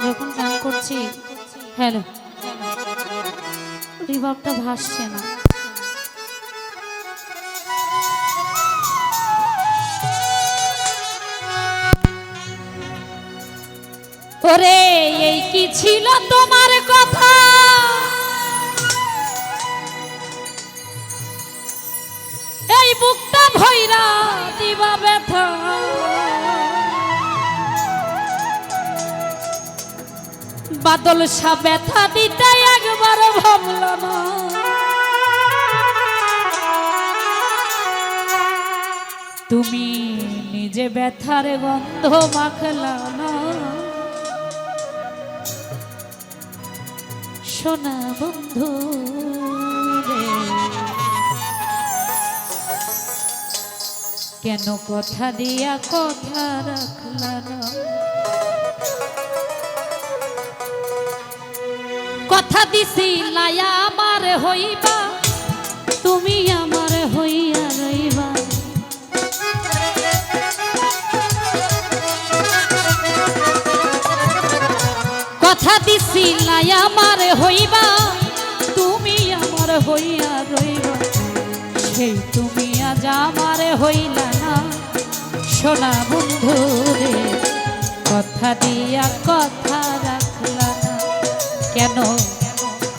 যখন গান করছি হ্যালো রিভাবটা ভাসছে না। ওরে এই কি ছিল তোমার কথা? বাদল সা ব্যথা দিতে একবার ভাবল না। তুমি নিজে ব্যথার গন্ধ মাখলা না। সোনা বন্ধু কেন কথা দিয়া কথা রাখলা না? কথা দিছি, লায়া আমার হইবা, তুমি আমার হইয়া রইবা। কথা দিছি, লায়া আমার হইবা, তুমি আমার হইয়া রইবা। সেই তুমি আজ আমার হইলা না, সোনা বন্ধু রে, কথা দিয়া কথা রাখলা না। কেন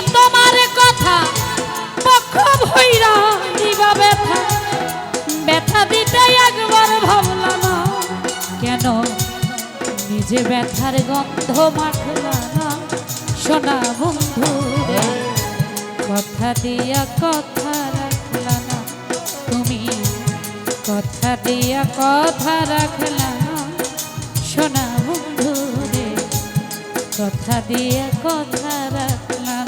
তোমার কথা। পক্ষ ভৈরা দিবা ব্যথা। ব্যথা দিতে একবার ভাবলা না। কেন? নিজে ব্যথার গন্ধ মাখলা না। সোনা বন্ধু কথা দিয়া কথা রাখলা না। তুমি কথা দিয়া কথা রাখলা না। সোনা বন্ধু রে, কথা দিয়া কথা রাখলা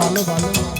ভালো ভালো।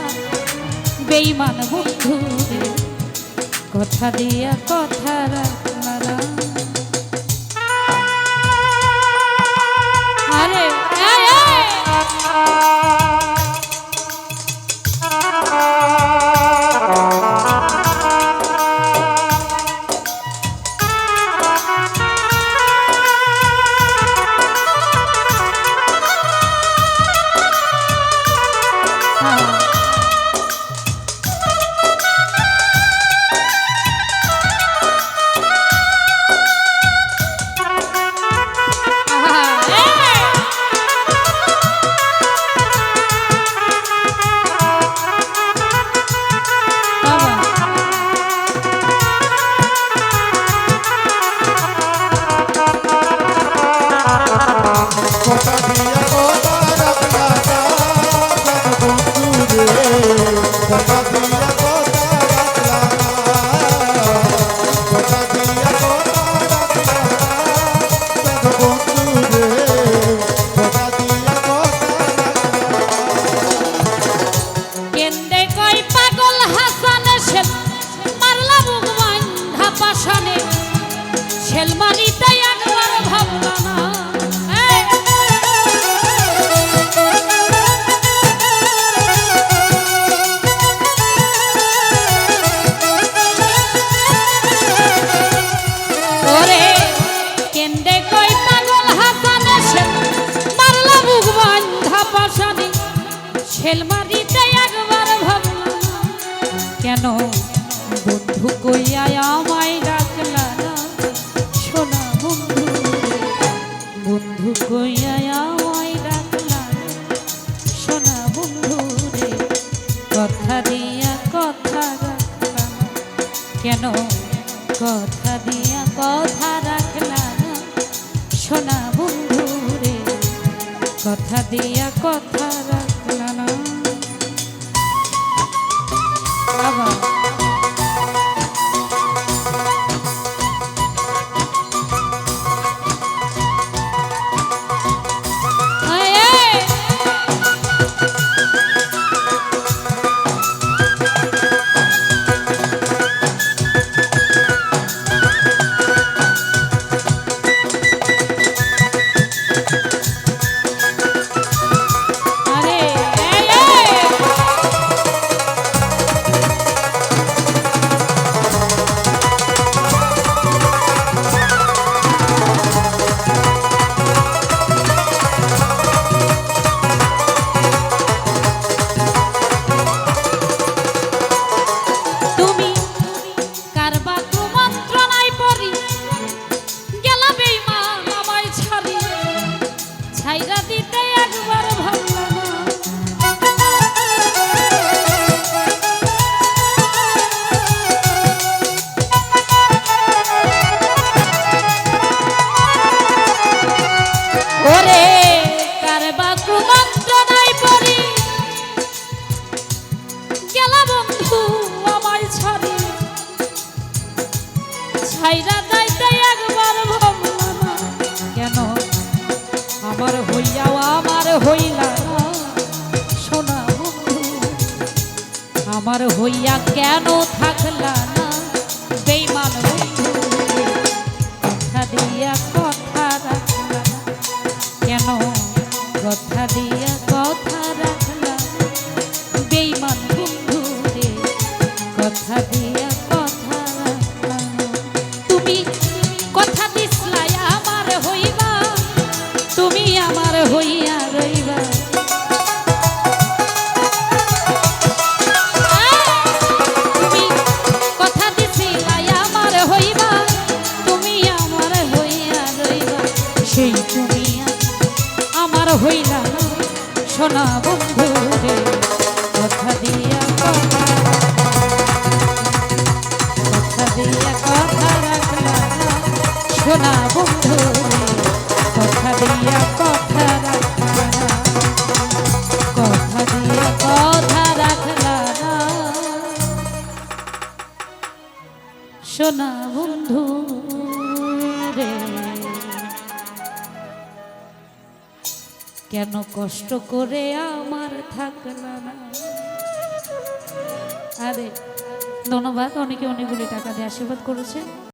বেইমান বন্ধু। কথা দিয়া কথা রাখলা ডাকলা না। বন্ধু বন্ধু কইয়া বন্ধু রে, কথা দিয়া কথা কেন কথা দিয়া কথা বন্ধু রে, কথা দিয়া কথা রাখলা আমার হইয়াও আমার হইলা সোনা বন্ধু, আমার হইয়া কেন থাকলা না? বেইমান কথা দিয়া কথা রাখলা কেন কথা দিয়া কথা রাখলা বেইমান বন্ধু রে কথা দিয়া কথা রাখলা তুমি কথা দিসলাই আমার হইবা, তুমি আমার হইয়া হইলা সোনা বন্ধু রে, কথা দিয়া কথা কথা দিয়া কথা রাখলা সোনা বন্ধু রে, কথা দিয়া কথা সোনা বন্ধু কেন কষ্ট করে আমার থাকলা না? আরে ধন্যবাদ অনেকে অনেকগুলি টাকা দিয়ে আশীর্বাদ করেছে।